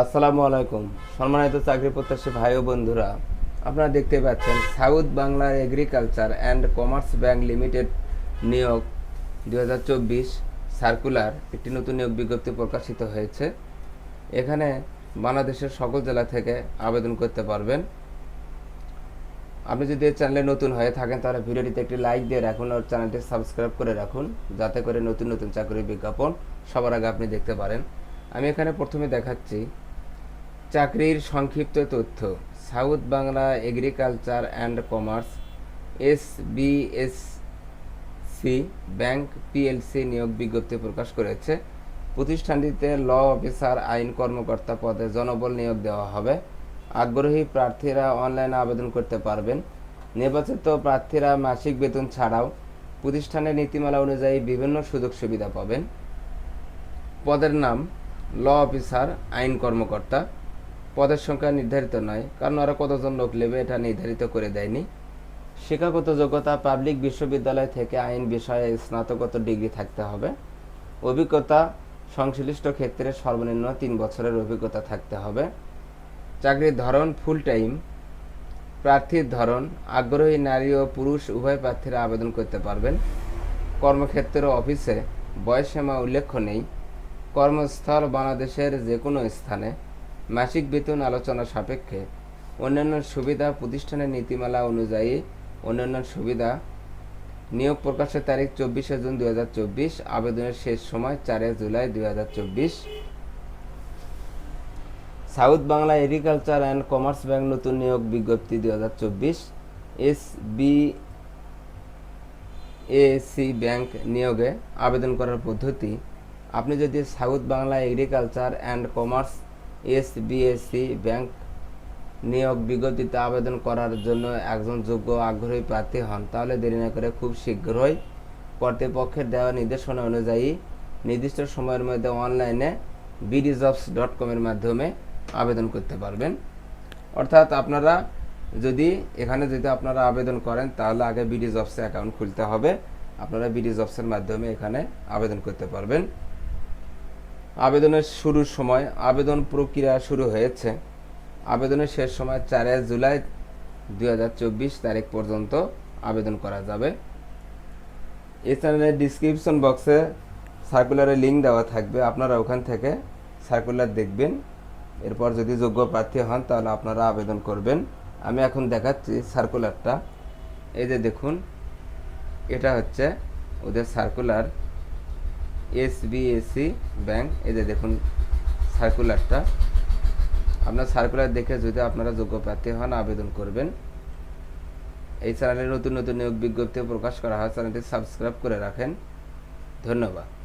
আসসালামু আলাইকুম। সম্মানিত চাকরি প্রত্যাশী ভাই ও বন্ধুরা, আপনারা দেখতে পাচ্ছেন South Bangla Agriculture and Commerce Bank Limited নিয়োগ দু হাজার চব্বিশ সার্কুলার একটি নতুন নিয়োগ বিজ্ঞপ্তি প্রকাশিত হয়েছে। এখানে বাংলাদেশের সকল জেলা থেকে আবেদন করতে পারবেন। আপনি যদি এই চ্যানেলে নতুন হয়ে থাকেন, তাহলে ভিডিওটিতে একটি লাইক দিয়ে রাখুন আর চ্যানেলটি সাবস্ক্রাইব করে রাখুন, যাতে করে নতুন নতুন চাকরির বিজ্ঞাপন সবার আগে আপনি দেখতে পারেন। আমি এখানে প্রথমে দেখাচ্ছি চাকরির সংক্ষিপ্ত তথ্য। South Bangla Agriculture and Commerce, S C Bank PLC নিয়োগ বিজ্ঞপ্তি প্রকাশ করেছে। প্রতিষ্ঠানটিতে ল অফিসার, আইন কর্মকর্তা পদে জনবল নিয়োগ দেওয়া হবে। আগ্রহী প্রার্থীরা অনলাইনে আবেদন করতে পারবেন। নির্বাচিত প্রার্থীরা মাসিক বেতন ছাড়াও প্রতিষ্ঠানের নীতিমালা অনুযায়ী বিভিন্ন সুযোগ সুবিধা পাবেন। পদের নাম ল অফিসার, আইন কর্মকর্তা। পদের সংখ্যা নির্ধারিত নয়, কারণ ওরা কতজন লোক নেবে এটা নির্ধারিত করে দেয়নি। শিক্ষাগত যোগ্যতা পাবলিক বিশ্ববিদ্যালয় থেকে আইন বিষয়ে স্নাতকোত্তর ডিগ্রি থাকতে হবে। অভিজ্ঞতা সংশ্লিষ্ট ক্ষেত্রে সর্বনিম্ন তিন বছরের অভিজ্ঞতা থাকতে হবে। চাকরির ধরন ফুল টাইম প্রার্থীর ধরন, আগ্রহী নারী ও পুরুষ উভয় প্রার্থীরা আবেদন করতে পারবেন। কর্মক্ষেত্র অফিসে বয়সসীমা উল্লেখ্য নেই কর্মস্থল বাংলাদেশের যে কোনো স্থানে মাসিক বেতন আলোচনা সাপেক্ষে অন্যান্য সুবিধা প্রতিষ্ঠানের নীতিমালা অনুযায়ী অন্যান্য সুবিধা নিয়োগ প্রকাশের তারিখ চব্বিশে জুন দু হাজার চব্বিশ, আবেদনের শেষ সময় চারে জুলাই দু হাজার চব্বিশ। South Bangla Agriculture and Commerce Bank নতুন নিয়োগ বিজ্ঞপ্তি দু হাজার চব্বিশ। এস বি এসি ব্যাংক নিয়োগে আবেদন করার পদ্ধতি আপনি যদি South Bangla Agriculture and Commerce S BSC Bank নিয়োগ বিজ্ঞপ্তিতে আবেদন করার জন্য একজন যোগ্য আগ্রহী প্রার্থী হন, তাহলে দেরি না করে খুব শীঘ্রই কর্তৃপক্ষের দেওয়া নির্দেশনা অনুযায়ী নির্দিষ্ট সময়ের মধ্যে অনলাইনে বিডিজবস ডট কমের মাধ্যমে আবেদন করতে পারবেন। অর্থাৎ আপনারা যদি এখানে যদি আপনারা আবেদন করেন, তাহলে আগে বিডি জবসে অ্যাকাউন্ট খুলতে হবে। আপনারা বিডি জবসের মাধ্যমে এখানে আবেদন করতে পারবেন। আবেদনের শুরুর সময় আবেদন প্রক্রিয়া শুরু হয়েছে। আবেদনের শেষ সময় চারে জুলাই দুই হাজার চব্বিশ তারিখ পর্যন্ত আবেদন করা যাবে। এই চ্যানেলের ডিসক্রিপশন বক্সে সার্কুলারের লিঙ্ক দেওয়া থাকবে। আপনারা ওখান থেকে সার্কুলার দেখবেন। এরপর যদি যোগ্য প্রার্থী হন, তাহলে আপনারা আবেদন করবেন। আমি এখন দেখাচ্ছি সার্কুলারটা এই যে দেখুন, এটা হচ্ছে ওদের সার্কুলার এসবিএসি ব্যাংক যে দেখুন সার্কুলারটা আপনার সার্কুলার দেখে যদি আপনারা যোগ্য প্রার্থী হন, আবেদন করবেন। এই চ্যানেলে নতুন নতুন নিয়োগ বিজ্ঞপ্তি প্রকাশ করা হয় চ্যানেলটি সাবস্ক্রাইব করে রাখেন। ধন্যবাদ।